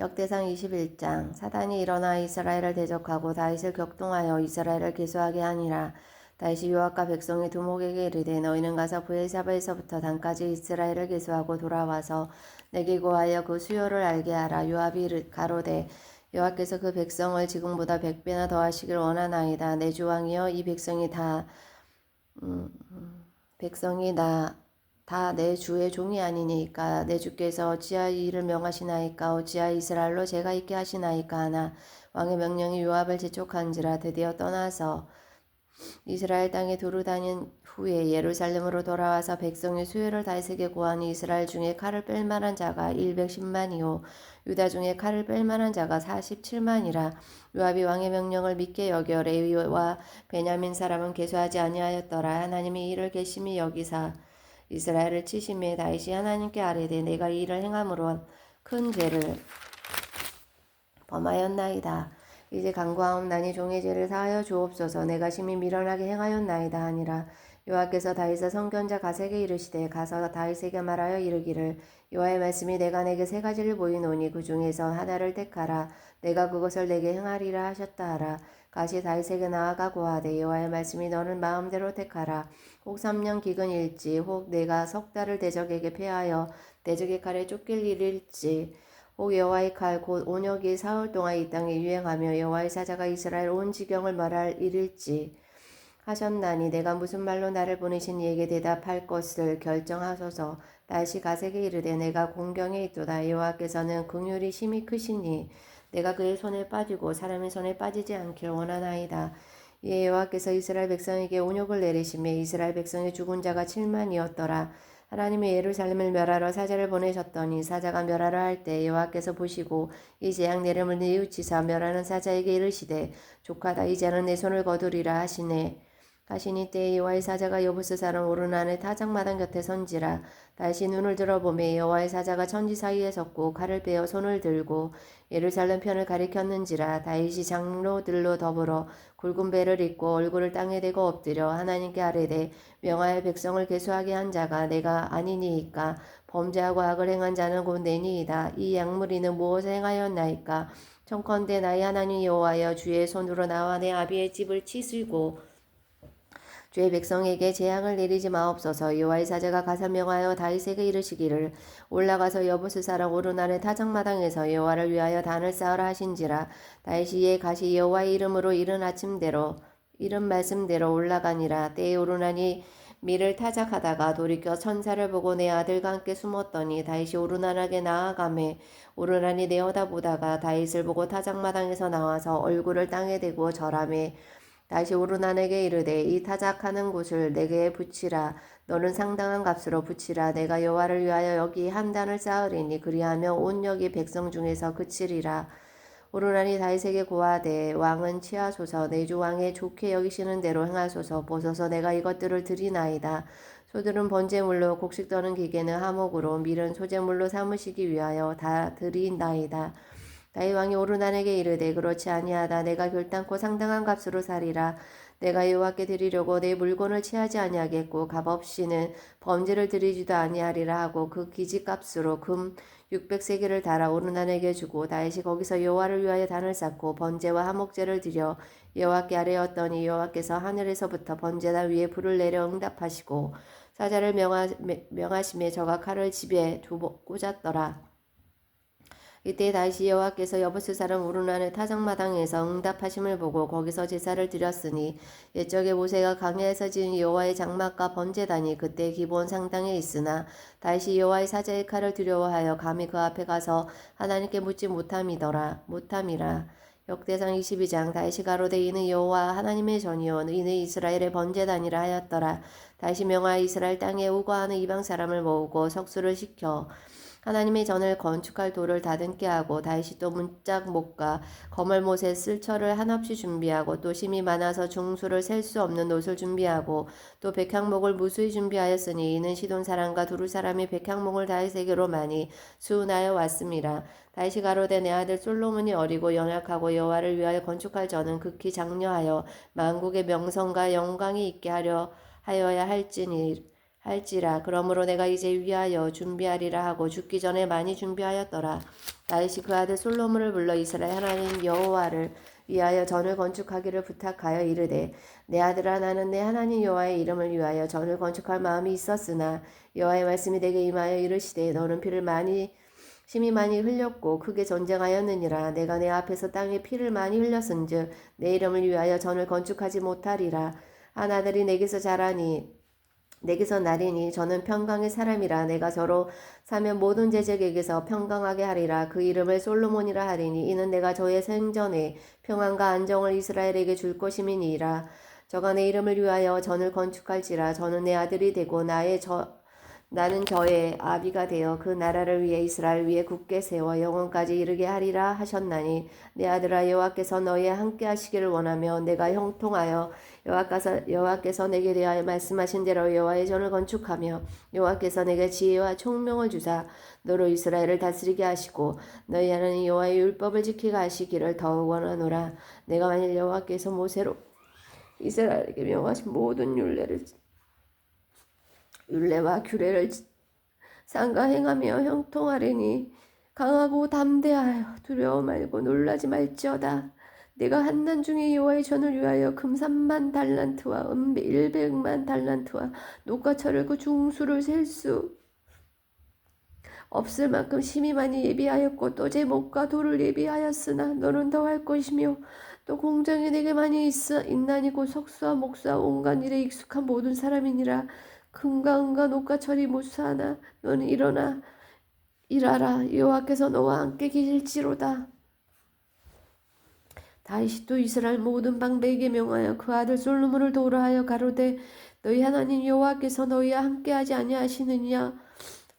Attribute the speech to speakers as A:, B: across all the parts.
A: 역대상 21장 사단이 일어나 이스라엘을 대적하고 다윗을 격동하여 이스라엘을 계수하게 하니라. 다윗이 요압과 백성의 두목에게 이르되 너희는 가서 브엘사바에서부터 단까지 이스라엘을 계수하고 돌아와서 내게 고하여 그 수요를 알게 하라. 요압이 가로되 여호와께서 그 백성을 지금보다 백 배나 더하시길 원하나이다. 내 주왕이여 이 백성이 다 음, 음, 백성이 나 다 내 주의 종이 아니니까 내 주께서 이 일을 명하시나이까 어찌하여 이스라엘로 제가 있게 하시나이까 하나 왕의 명령이 요압을 재촉한지라 드디어 떠나서 이스라엘 땅에 두루 다닌 후에 예루살렘으로 돌아와서 백성의 수요를 다윗에게 구하니 이스라엘 중에 칼을 뺄 만한 자가 110만이요. 유다 중에 칼을 뺄 만한 자가 47만이라. 요압이 왕의 명령을 믿게 여겨 레위와 베냐민 사람은 계수하지 아니하였더라. 하나님이 이를 괘씸히 여기사 이스라엘을 치심에 다윗이 하나님께 아뢰되 내가 이 일을 행함으로 큰 죄를 범하였나이다. 이제 간구하옵나니 종의 죄를 사하여 주옵소서. 내가 심히 미련하게 행하였나이다 하니라. 여호와께서 다윗의 성견자 가세게 이르시되 가서 다윗에게 말하여 이르기를 여호와의 말씀이 내가 내게 세 가지를 보이노니 그 중에서 하나를 택하라. 내가 그것을 내게 행하리라 하셨다 하라 가시 다윗에게 나아가 고 하되 여호와의 말씀이 너는 마음대로 택하라. 혹 3년 기근일지 혹 내가 석 달을 대적에게 패하여 대적의 칼에 쫓길 일일지 혹 여호와의 칼 곧 온역이 사흘 동안 이 땅에 유행하며 여호와의 사자가 이스라엘 온 지경을 말할 일일지 하셨나니 내가 무슨 말로 나를 보내신 이에게 대답할 것을 결정하소서. 다시 가세게 이르되 내가 공경에 있도다. 여호와께서는 긍휼이 심히 크시니 내가 그의 손에 빠지고 사람의 손에 빠지지 않길 원하나이다. 이에 여호와께서 이스라엘 백성에게 온욕을 내리시매 이스라엘 백성의 죽은 자가 7만이었더라. 하나님이 예루살렘을 멸하러 사자를 보내셨더니 사자가 멸하러 할 때 여호와께서 보시고 이 재앙 내림을 뉘우치사 멸하는 사자에게 이르시되 조카다 이제는 내 손을 거두리라 하시네 가시니 때에 여호와의 사자가 여부스 사람 오르난의 타작마당 곁에 선지라. 다시 눈을 들어보매 여호와의 사자가 천지 사이에 섰고 칼을 빼어 손을 들고 예루살렘 편을 가리켰는지라 다윗이 장로들로 더불어 굵은 배를 입고 얼굴을 땅에 대고 엎드려 하나님께 아뢰되 명하여 백성을 계수하게 한 자가 내가 아니니이까. 범죄하고 악을 행한 자는 곧 내니이다. 이 약물이는 무엇을 행하였나이까. 청컨대 나의 하나님 여호와여 주의 손으로 나와 내 아비의 집을 치시고 주의 백성에게 재앙을 내리지 마옵소서. 여호와의 사자가 가서 명하여 다윗에게 이르시기를 올라가서 여부스 사람 오르난의 타작마당에서 여호와를 위하여 단을 쌓으라 하신지라. 다윗이 이에 가시 여호와의 이름으로 이른 아침대로 이른 말씀대로 올라가니라. 때에 오르난이 밀을 타작하다가 돌이켜 천사를 보고 내 아들과 함께 숨었더니 다윗이 오르난에게 나아가매 오르난이 내어다보다가 다윗을 보고 타작마당에서 나와서 얼굴을 땅에 대고 절하매 다시 오르난에게 이르되 이 타작하는 곳을 내게 붙이라. 너는 상당한 값으로 붙이라. 내가 여호와를 위하여 여기 한 단을 쌓으리니 그리하며 온 여기 백성 중에서 그치리라. 오르난이 다윗에게 고하되 왕은 취하소서. 내 주 왕의 좋게 여기시는 대로 행하소서. 보소서 내가 이것들을 드리나이다. 소들은 번제물로 곡식 떠는 기계는 하목으로 밀은 소제물로 삼으시기 위하여 다 드린나이다 다윗 왕이 오르난에게 이르되 그렇지 아니하다 내가 결단코 상당한 값으로 사리라 내가 여호와께 드리려고 내 물건을 취하지 아니하겠고 값없이는 범죄를 드리지도 아니하리라 하고 그 기지값으로 금 600세계를 달아 오르난에게 주고 다윗이 거기서 여호와를 위하여 단을 쌓고 번제와 화목제를 드려 여호와께 아뢰었더니 여호와께서 하늘에서부터 번제단 위에 불을 내려 응답하시고 사자를 명하, 명하심에 저가 칼을 집에 두고 꽂았더라. 이때 다시 여호와께서 여부스 사람 우르난의 타작마당에서 응답하심을 보고 거기서 제사를 드렸으니 옛적에 모세가 강야에서 지은 여호와의 장막과 번제단이 그때 기본 상당에 있으나 다시 여호와의 사자의 칼을 두려워하여 감히 그 앞에 가서 하나님께 묻지 못함이더라 못함이라. 역대상 22장 다시 가로되 이는 여호와 하나님의 전이요 이는 이스라엘의 번제단이라 하였더라. 다시 명하여 이스라엘 땅에 우거하는 이방 사람을 모으고 석수를 시켜 하나님의 전을 건축할 돌을 다듬게 하고 다시 또 문짝 목과 거물못에 쓸 철을 한없이 준비하고 또 심이 많아서 중수를 셀 수 없는 옷을 준비하고 또 백향목을 무수히 준비하였으니 이는 시돈 사람과 두루 사람이 백향목을 다윗에게로 많이 수운하여 왔습니다. 다시 가로되 내 아들 솔로몬이 어리고 연약하고 여호와를 위하여 건축할 전은 극히 장려하여 만국의 명성과 영광이 있게 하려 하여야 할지니 할지라. 그러므로 내가 이제 위하여 준비하리라 하고 죽기 전에 많이 준비하였더라. 다윗이 그 아들 솔로몬을 불러 이스라엘 하나님 여호와를 위하여 전을 건축하기를 부탁하여 이르되 내 아들아 나는 내 하나님 여호와의 이름을 위하여 전을 건축할 마음이 있었으나 여호와의 말씀이 내게 임하여 이르시되 너는 피를 많이 심히 많이 흘렸고 크게 전쟁하였느니라. 내가 내 앞에서 땅에 피를 많이 흘렸은즉 내 이름을 위하여 전을 건축하지 못하리라. 한 아들이 내게서 자라니 내게서 나리니 저는 평강의 사람이라 내가 저로 사면 모든 제적에게서 평강하게 하리라. 그 이름을 솔로몬이라 하리니 이는 내가 저의 생전에 평안과 안정을 이스라엘에게 줄 것임이니이라. 저가 내 이름을 위하여 전을 건축할지라 저는 내 아들이 되고 나의 저 나는 저의 아비가 되어 그 나라를 위해 이스라엘 위에 굳게 세워 영원까지 이르게 하리라 하셨나니 내 아들아 여호와께서 너희와 함께 하시기를 원하며 내가 형통하여 여호와께서 내게 대하여 말씀하신 대로 여호와의 전을 건축하며 여호와께서 내게 지혜와 총명을 주사 너로 이스라엘을 다스리게 하시고 너희 하나님 여호와의 율법을 지키게 하시기를 더욱 원하노라. 내가 만일 여호와께서 모세로 이스라엘에게 명하신 모든 율례를 율례와 규례를 상가 행하며 형통하리니 강하고 담대하여 두려워 말고 놀라지 말지어다. 내가 한난 중에 여호와의 전을 위하여 금 3만 달란트와 은 100만 달란트와 녹과철을 그 중수를 셀 수 없을 만큼 심히 많이 예비하였고 또 제 목과 돌을 예비하였으나 너는 더할 것이며 또 공장에 내게 많이 있어 곧 석수와 목수와 온갖 일에 익숙한 모든 사람이니라 금과 은과 녹과 철이 무수하나 너는 일어나 일하라. 여호와께서 너와 함께 계실지로다. 다윗이 또 이스라엘 모든 방백에게 명하여 그 아들 솔로몬을 도우라 하여 가로되 너희 하나님 여호와께서 너희와 함께하지 아니하시느냐?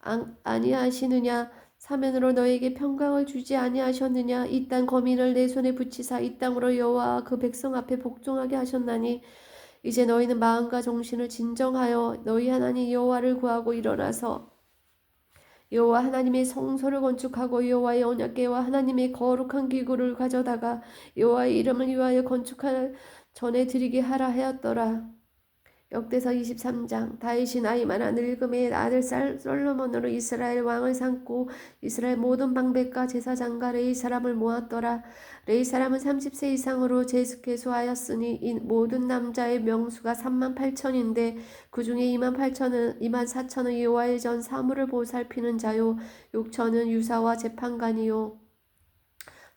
A: 안- 아니하시느냐? 사면으로 너에게 평강을 주지 아니하셨느냐? 이 땅 거민을 내 손에 붙이사 이 땅으로 여호와 그 백성 앞에 복종하게 하셨나니 이제 너희는 마음과 정신을 진정하여 너희 하나님 여호와를 구하고 일어나서 여호와 하나님의 성소를 건축하고 여호와의 언약궤와 하나님의 거룩한 기구를 가져다가 여호와의 이름을 위하여 건축할 전에 드리게 하라 하였더라. 역대서 23장 다윗이 나이 많아 늙음에 아들 살 솔로몬으로 이스라엘 왕을 삼고 이스라엘 모든 방백과 제사장과 레이 사람을 모았더라. 레이 사람은 30세 이상으로 제수케수하였으니 이 모든 남자의 명수가 3만 8천인데 그 중에 2만 8천은 2만 4천은 여호와의 전 사물을 보살피는 자요. 6천은 유사와 재판관이요.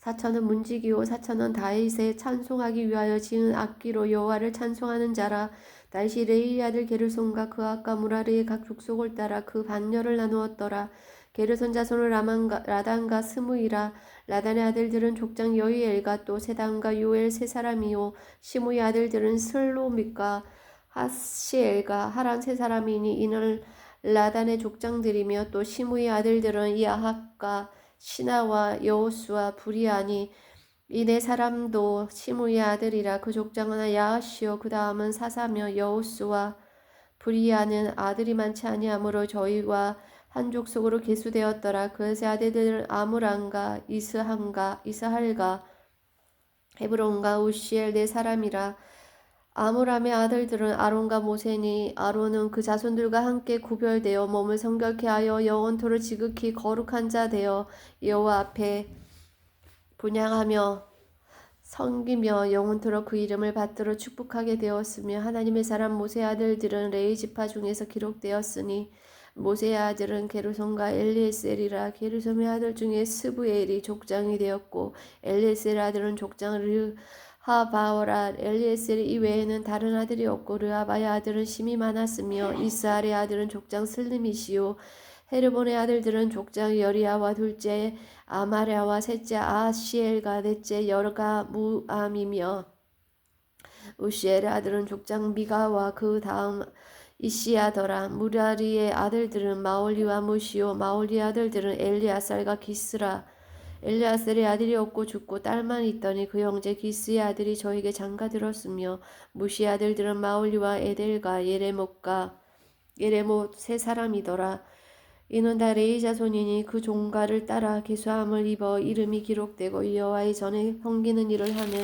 A: 사천은 문지기요. 사천은 다윗의 찬송하기 위하여 지은 악기로 여호와를 찬송하는 자라 다시 레이 아들 게르손과 그 아까 무라리의 각 족속을 따라 그 반열을 나누었더라. 게르손 자손은 라만가, 라단과 스무이라 라단의 아들들은 족장 여이엘과 또 세단과 요엘 세 사람이요 시무의 아들들은 슬로믹과 하시엘과 하란 세 사람이니 이는 라단의 족장들이며 또 시무의 아들들은 야합과 시나와 여호수와 부리아니 이네 사람도 시무의 아들이라 그 족장은 야하시오. 그 다음은 사사며 여호수와 브리아는 아들이 많지 아니하므로 저희와 한 족속으로 계수되었더라. 그세 아들들은 아므란과 이스함과 이스할과 헤브론과 우시엘 네 사람이라. 아므람의 아들들은 아론과 모세니 아론은 그 자손들과 함께 구별되어 몸을 성결케 하여 영원토를 지극히 거룩한 자 되어 여호와 앞에 분양하며 섬기며 영원토록 그 이름을 받들어 축복하게 되었으며 하나님의 사람 모세 아들들은 레이 지파 중에서 기록되었으니 모세의 아들은 게르손과 엘리에셀이라 게르손의 아들 중에 스부엘이 족장이 되었고 엘리에셀 아들은 족장 르하바오라 엘리에셀 이외에는 다른 아들이 없고 르하바의 아들은 심이 많았으며 이스알의 아들은 족장 슬림이시요 헤르본의 아들들은 족장 여리아와 둘째 아마랴와 셋째 아시엘과 넷째 여가 무암이며 우시엘의 아들은 족장 미가와 그 다음 이시야더라. 무라리의 아들들은 마올리와 무시오. 마올리의 아들들은 엘리아살과 기스라. 엘리아셀의 아들이 없고 죽고 딸만 있더니 그 형제 기스의 아들이 저에게 장가 들었으며 무시의 아들들은 마올리와 에델과 예레못과 예레못 세 사람이더라 이는 다 레이 자손이니 그 종가를 따라 계수함을 입어 이름이 기록되고 여호와의 전에 섬기는 일을 하는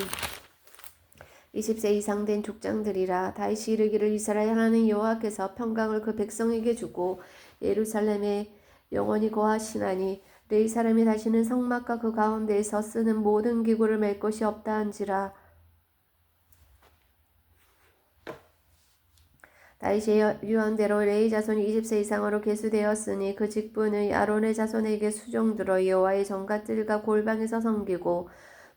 A: 20세 이상 된 족장들이라 다시 이르기를 이스라엘 하나님 여호와께서 평강을 그 백성에게 주고 예루살렘에 영원히 거하시나니 레이 사람이 다시는 성막과 그 가운데에서 쓰는 모든 기구를 맬 것이 없다 한지라 다시 유언대로 레이 자손이 20세 이상으로 계수되었으니 그 직분의 아론의 자손에게 수종들어 여호와의 정가들과 골방에서 섬기고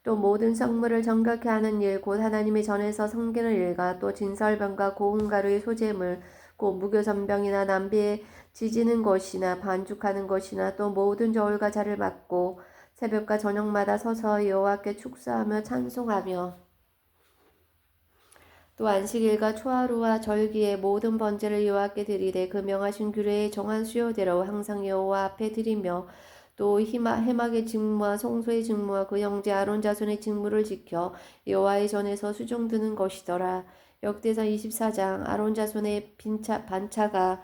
A: 또 모든 성물을 정결케 하는 일, 곧 하나님의 전에서 섬기는 일과 또 진설병과 고운 가루의 소재물, 곧 무교전병이나 남비에 지지는 것이나 반죽하는 것이나 또 모든 저울과 자를 맡고 새벽과 저녁마다 서서 여호와께 축사하며 찬송하며 또 안식일과 초하루와 절기의 모든 번제를 여호와께 드리되 그 명하신 규례에 정한 수요대로 항상 여호와 앞에 드리며 또 희마, 해막의 직무와 송소의 직무와 그 형제 아론 자손의 직무를 지켜 여호와의 전에서 수종드는 것이더라. 역대상 24장 아론 자손의 빈차, 반차가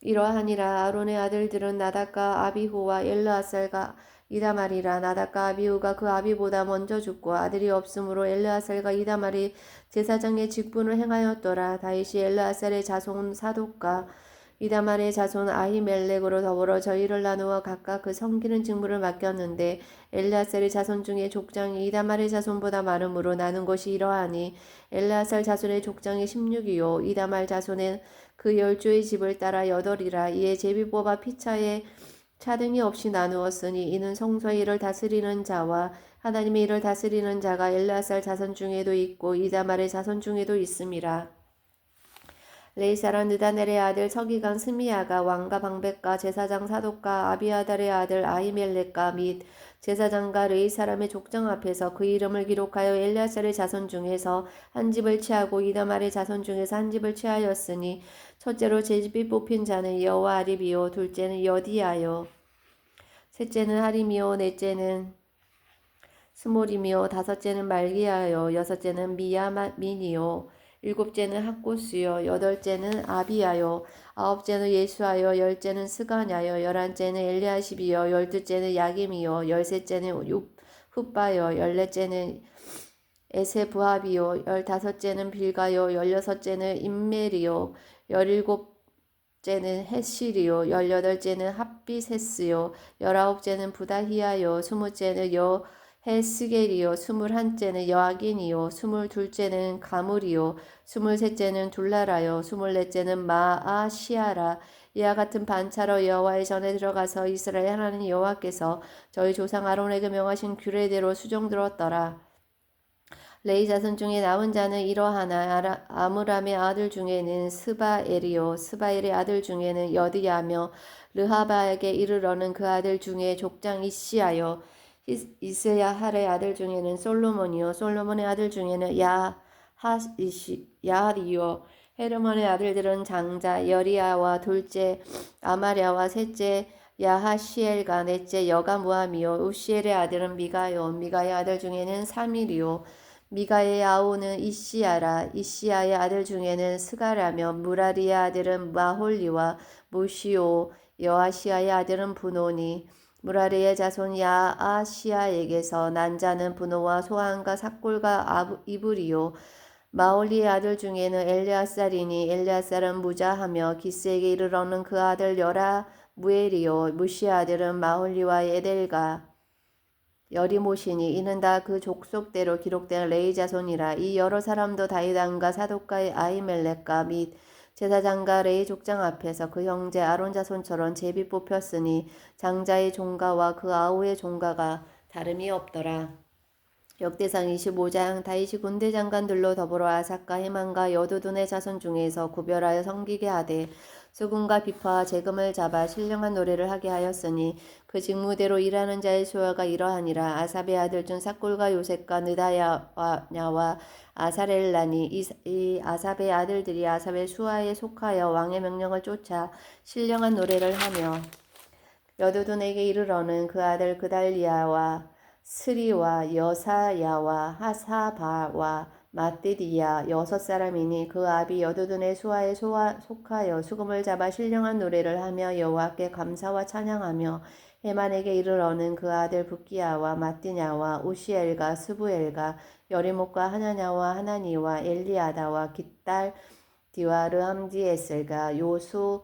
A: 이러하니라 아론의 아들들은 나답과 아비후와 엘르아살과 이다말이라 나답과 아비후가 그 아비보다 먼저 죽고 아들이 없으므로 엘르아살과 이다말이 제사장의 직분을 행하였더라. 다윗이 엘르아살의 자손 사독과 이다말의 자손 아히멜렉으로 더불어 저희를 나누어 각각 그 섬기는 직무를 맡겼는데 엘르아살의 자손 중에 족장이 이다말의 자손보다 많으므로 나눈 것이 이러하니 엘르아살 자손의 족장이 16이요. 이다말 자손의 그 열조의 집을 따라 여덟이라. 이에 제비 뽑아 피차에 차등이 없이 나누었으니 이는 성소의 일을 다스리는 자와 하나님의 일을 다스리는 자가 엘르아살 자손 중에도 있고 이다말의 자손 중에도 있음이라. 레이사란 느다넬의 아들 서기관 스미야가 왕과 방백과 제사장 사독과 아비아달의 아들 아이멜렉과 및 제사장과 레이 사람의 족장 앞에서 그 이름을 기록하여 엘리아살의 자손 중에서 한 집을 취하고 이다말의 자손 중에서 한 집을 취하였으니 첫째로 제 집이 뽑힌 자는 여호와 아리비요 둘째는 여디야요. 셋째는 하림이요 넷째는 스몰이며 다섯째는 말기야요 여섯째는 미야민이요 일곱째는 학고스요 여덟째는 아비야요 아홉째는 예수하여 열째는 스가냐요 열한째는 엘리아십이요 열둘째는 야김이요 열셋째는 훗바요 열넷째는 에세부합이요 열다섯째는 빌가요 열여섯째는 임멜이요 열일곱째는 헷실이요 열여덟째는 핫비세스요 열아홉째는 부다히야요 스무째는 여 헤스겔이요 스물한째는 여아긴이요 스물둘째는 가물이요 스물셋째는 둘라라요 스물넷째는 마아시아라. 이와 같은 반차로 여호와의 전에 들어가서 이스라엘 하나님 여호와께서 저희 조상 아론에게 명하신 규례대로 수종 들었더라. 레이 자손 중에 나온 자는 이러하나 아므람의 아들 중에는 스바엘이요 스바엘의 아들 중에는 여디야며 르하바에게 이르러는 그 아들 중에 족장 이시하여 이스야 할의 아들 중에는 솔로몬이요. 솔로몬의 아들 중에는 야하이시 야하리요. 헤르몬의 아들들은 장자 여리야와 둘째 아마랴와 셋째 야하시엘과 넷째 여가무함이요. 우시엘의 아들은 미가요. 미가의 아들 중에는 사밀이요. 미가의 아우는 이시야라. 이시야의 아들 중에는 스가라며 무라리의 아들은 마홀리와 무시오. 여아시아의 아들은 분노니 무라리의 자손 야아시아에게서 난 자는 분노와 소환과 삭골과 이불이요. 마올리의 아들 중에는 엘리아살이니 엘리아살은 무자하며 기스에게 이르러는 그 아들 여라 무엘이요. 무시 아들은 마올리와 에델가 여리모시니 이는 다 그 족속대로 기록된 레이 자손이라. 이 여러 사람도 다이단과 사독가의 아이멜렉과 및 제사장과 레이 족장 앞에서 그 형제 아론 자손처럼 제비 뽑혔으니 장자의 종가와 그 아우의 종가가 다름이 없더라. 역대상 25장 다이시 군대 장관들로 더불어 아삭과 해만과 여두둔의 자손 중에서 구별하여 섬기게 하되 수군과 비파와 재금을 잡아 신령한 노래를 하게 하였으니 그 직무대로 일하는 자의 수요가 이러하니라. 아삽의 아들 중 사골과 요셉과 느다야와 아사렐라니 이, 이 아삽의 아들들이 아삽의 수하에 속하여 왕의 명령을 쫓아 신령한 노래를 하며 여두둔에게 이르러는 그 아들 그달리아와 스리와 여사야와 하사바와 마띠디야 여섯 사람이니 그 아비 여두둔의 수하에 소하, 속하여 수금을 잡아 신령한 노래를 하며 여호와께 감사와 찬양하며 헤만에게 이르러는 그 아들 부기야와 마띠냐와 우시엘과 스부엘과 여리목과 하나냐와 하나니와 엘리아다와 깃달 디와 르함디에셀과 요수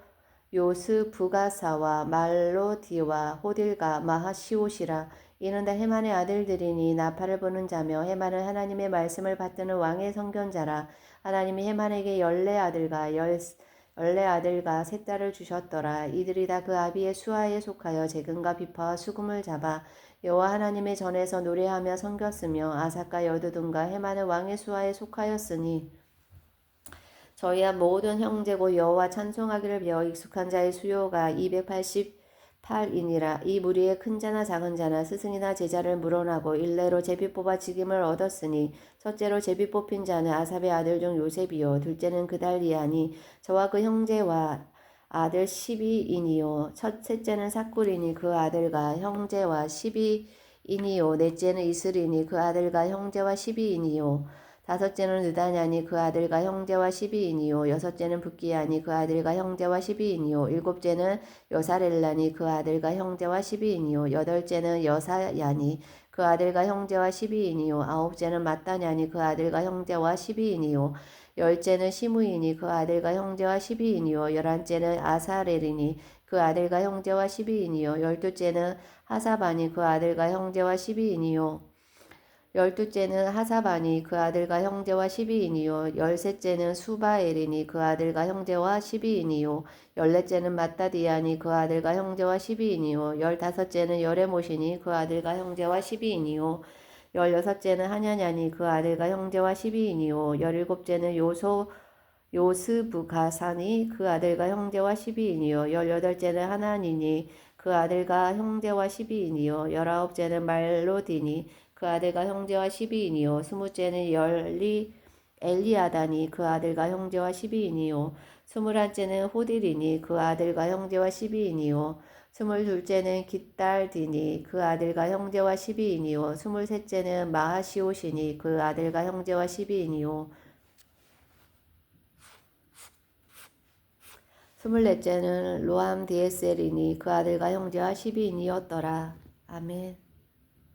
A: 요스 부가사와 말로디와 호딜과 마하시옷이라 이는 다 헤만의 아들들이니 나팔을 보는 자며 헤만은 하나님의 말씀을 받드는 왕의 선견자라. 하나님이 헤만에게 열네 아들과 열 열네 아들과 세 딸을 주셨더라. 이들이 다 그 아비의 수하에 속하여 재근과 비파와 수금을 잡아 여호와 하나님의 전에서 노래하며 섬겼으며 아사카 여두둔과 헤만은 왕의 수하에 속하였으니 저희와 모든 형제고 여호와 찬송하기를 배워 익숙한 자의 수요가 288이니라 이 무리의 큰 자나 작은 자나 스승이나 제자를 물어나고 일례로 제비 뽑아 직임을 얻었으니 첫째로 제비 뽑힌 자는 아삽의 아들 중 요셉이요. 둘째는 그달리아니 저와 그 형제와 아들 12인이요. 첫 셋째는 사꿀이니 그 아들과 형제와 12인이요. 넷째는 이슬이니 그 아들과 형제와 12인이요 다섯째는 느다냐니 그 아들과 형제와 12인이요. 여섯째는 붓기야니 그 아들과 형제와 12인이요. 일곱째는 여사렐라니 그 아들과 형제와 12인이요. 여덟째는 여사야니 그 아들과 형제와 12인이요. 아홉째는 마따냐니 그 아들과 형제와 12인이요. 열째는 시무이니 그 아들과 형제와 12인이요. 열한째는 아사렐이니 그 아들과 형제와 12인이요. 열두째는 하사바니 그 아들과 형제와 12인이요 열두째는 하사바니 그 아들과 형제와 12인이요. 열셋째는 수바엘이니 그 아들과 형제와 12인이요. 열넷째는 마따디아니 그 아들과 형제와 12인이요. 열다섯째는 여레모시니 그 아들과 형제와 12인이요. 열여섯째는 하냐냐니 그 아들과 형제와 12인이요. 열일곱째는 요소 요스부가사니 그 아들과 형제와 12인이요. 열여덟째는 하나니니 그 아들과 형제와 12인이요. 열아홉째는 말로디니 그 아들과 형제와 12인이요. 스무째는 열리 엘리아다니 그 아들과 형제와 12인이요. 스물한째는 호딜이니 그 아들과 형제와 12인이요. 스물둘째는 깃달디니 그 아들과 형제와 12인이요. 스물셋째는 마하시오시니 그 아들과 형제와 12인이요. 스물넷째는 로암 디에셀이니 그 아들과 형제와 12인이었더라. 아멘